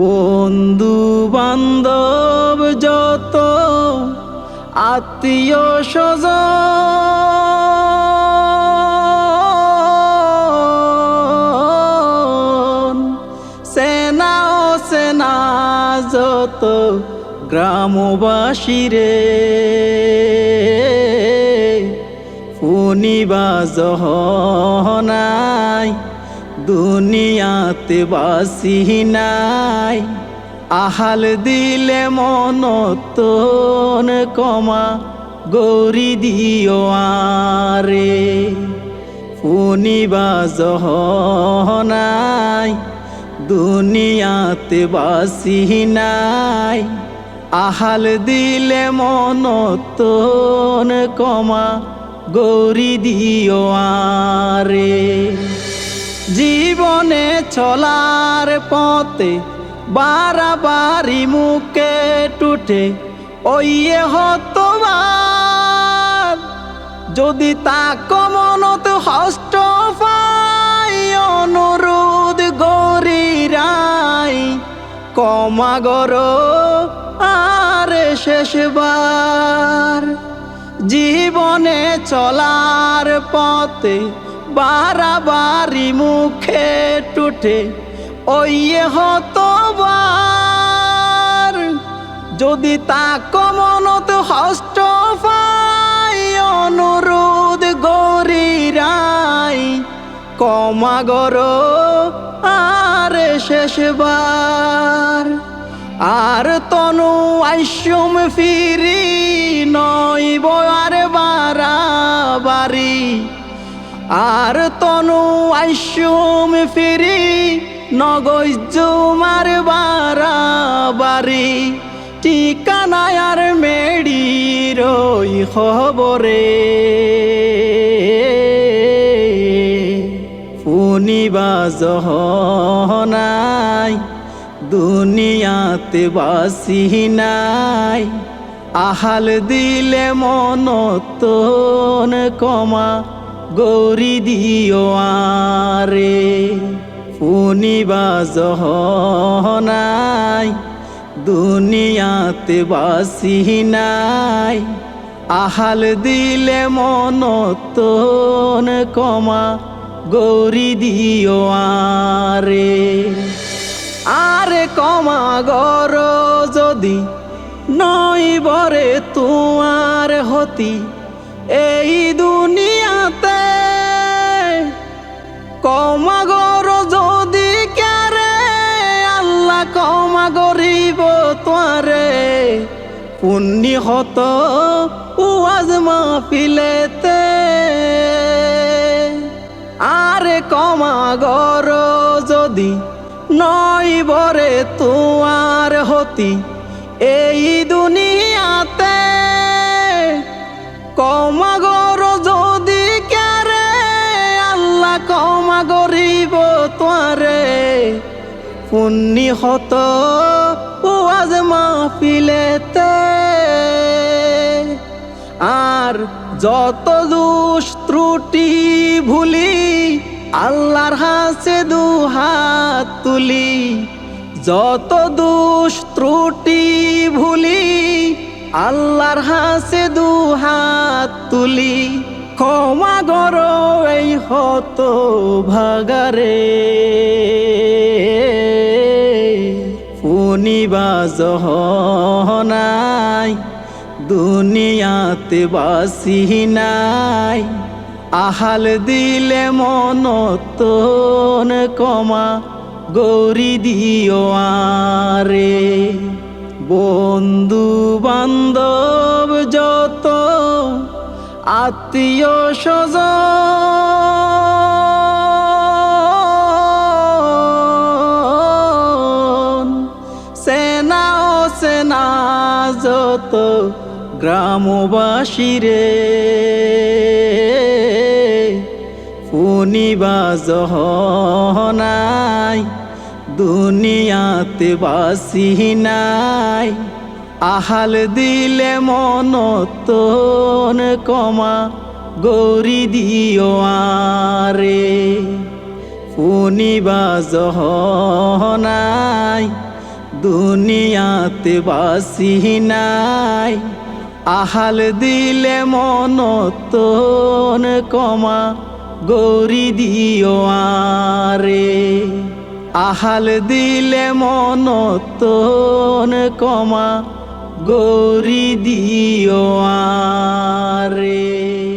বন্ধু বান্ধব যত আত্মীয় স্বজন সেনা ও সেনা যত গ্রামবাসী রে। ফুনিবা জহনাই দুনিয়াতে বাসি নাই। আহাল দিলে মনতন কমা গৌরী দিও আরে। ফুনিবা জহনাই দুনিয়াতে বাসি নাই। আহাল দিলে মনতন কমা গৌরী দিও আরে। জীবনে চলার পথে বারাবারি মুখে টুটে ওইয়ে হতবার যদি তা কমনত হষ্ট পাই, অনুরোধ গরিরাই কমাগর আর শেষবার। জীবনে চলার পথে বারাবারি মুখে টুটে, ওইয়ে হতবার। যদি তা কমনত পাই, অনুরোধ গরিরাই কমাগর আর শেষবার। আর তনু আইসুম ফিরি নই বয়ার আর তনু আইসুম ফিরি, নগজ জুমার বাড়ি ঠিকানায় আর মেড়ির ওই খবরে। ফুনিবা জহনাই, দুনিয়াতে বাসি নাই। আহাল দিলে মনতন কমা গৌরী দিও আরে ফুনিবা জহনাই, দুনিয়াতে বাসি নাই। আহাল দিলে মনতন কমা গৌরী দিও আরে। আরে কমা গর যদি নই বরে তোমার হতি কমা গর যদি ক্যারে আল্লাহ কমা গরিব তোয়ারে পুণ্যি হত উয়াজ মাহফিলেতে। আরে কমা গর যদি নই বরে তোমার হতি এই দুনিয়াতে। কমা কমা গরিব তোয়ারে পুণ্যি হত ওয়াজ মাহফিলেতে। আর যত দোষ ত্রুটি ভুলি আল্লাহর হাসে দু হাত তুলি। যত দোষ ত্রুটি ভুলি আল্লাহর হাসে দু হাত তুলি। ক্ষমা গর এই হত ভাগারে। ফুনিবা জহনাই, দুনিয়াতে বাসি নাই। আহাল দিলে মনতন কমা, গৌরী দিও আরে। বন্ধু বান্ধব যত, আত্মীয় স্বজন যত গ্রামবাসী রে, ফুনিবা জহনাই, দুনিয়াতে বাসি নাই। আহাল দিলে মনতন কমা গৌরী দিও আরে, ফুনিবা জহনাই দুনিয়াতে বাসি নাই। আহাল দিলে মনতন কমা গৌরি দিও আরে। আহাল দিলে মনতন কমা গৌরি দিও আরে।